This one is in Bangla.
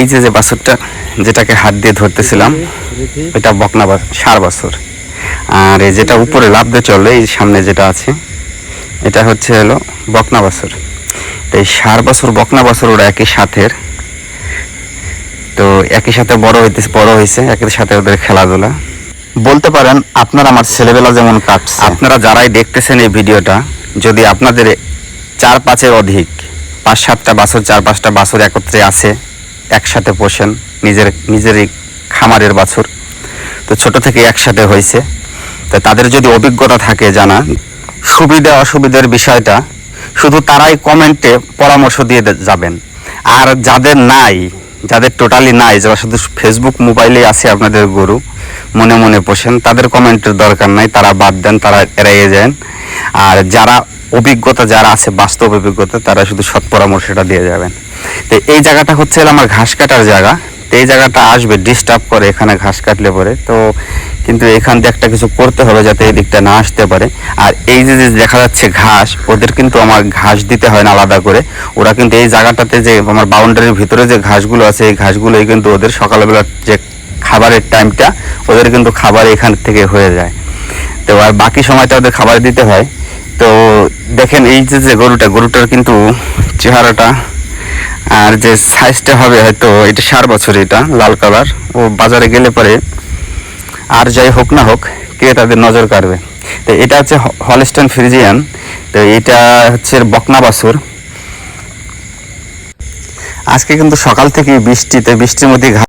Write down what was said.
এই যে যে বাছুরটা যেটাকে হাত দিয়ে ধরতেছিলাম এটা বকনা ষাঁড় বাছুর। আর এই যেটা উপরে লাভ দিয়ে চলে এই সামনে যেটা আছে এটা হচ্ছে হলো বকনা বাছুর। তো এই সার বাছুর বকনা বাছুর ওরা একই সাথের। তো একই সাথে বড় হইতে বড় হয়েছে একই সাথে ওদের খেলাধুলা। বলতে পারেন আপনার আমার ছেলেবেলা যেমন কাটছে। আপনারা যারাই দেখতেছেন এই ভিডিওটা যদি আপনাদের চার পাঁচের অধিক পাঁচ সাতটা বাছর চার পাঁচটা বাছর একত্রে আছে একসাথে পোষেন, নিজের নিজেরই খামারের বাছুর। তো ছোট থেকে একসাথে হয়েছে। তো তাদের যদি অভিজ্ঞতা থাকে জানা সুবিধা, অসুবিধার বিষয়টা শুধু তারাই কমেন্টে পরামর্শ দিয়ে যাবেন। আর যাদের নাই, যাদের টোটালি নাই, যারা শুধু ফেসবুক মোবাইলে আছে আপনাদের গরু, মনে মনে পোষেন। তাদের কমেন্টের দরকার নাই, তারা বাদ দেন, তারা এড়াইয়ে যান। আর যারা অভিজ্ঞতা যারা আছে, বাস্তব অভিজ্ঞতা, তারা শুধু সৎ পরামর্শটা দিয়ে যাবেন। তো এই জায়গাটা হচ্ছে আমার ঘাস কাটার জায়গা। তো এই জায়গাটা আসবে ডিস্টার্ব করে, এখানে ঘাস কাটলে পরে। তো কিন্তু এখান দিয়ে একটা কিছু করতে হবে যাতে এই দিকটা না আসতে পারে। আর এই যে দেখা যাচ্ছে ঘাস, ওদের কিন্তু আমার ঘাস দিতে হয় না আলাদা করে। ওরা কিন্তু এই জায়গাটাতে যে, আমার বাউন্ডারির ভিতরে যে ঘাসগুলো আছে, এই ঘাসগুলোই কিন্তু ওদের সকালবেলার যে খাবারের টাইমটা ওদের কিন্তু খাবার এখান থেকে হয়ে যায়। তো আর বাকি সময়টা ওদের খাবার দিতে হয়। তো দেখেন এই যে যে গরুটা, গরুটার কিন্তু চেহারাটা আর যে সাইজটা হবে হয়তো এটা সার বছর এটা, লাল কালার ও বাজারে গেলে পরে আর যাই হোক না হোক, কে তাদের নজর কাড়বে। তো এটা হচ্ছে হলস্টেন ফ্রিজিয়ান তো এটা হচ্ছে বকনা বাছুর। আজকে কিন্তু সকাল থেকে বৃষ্টিতে, বৃষ্টির মধ্যে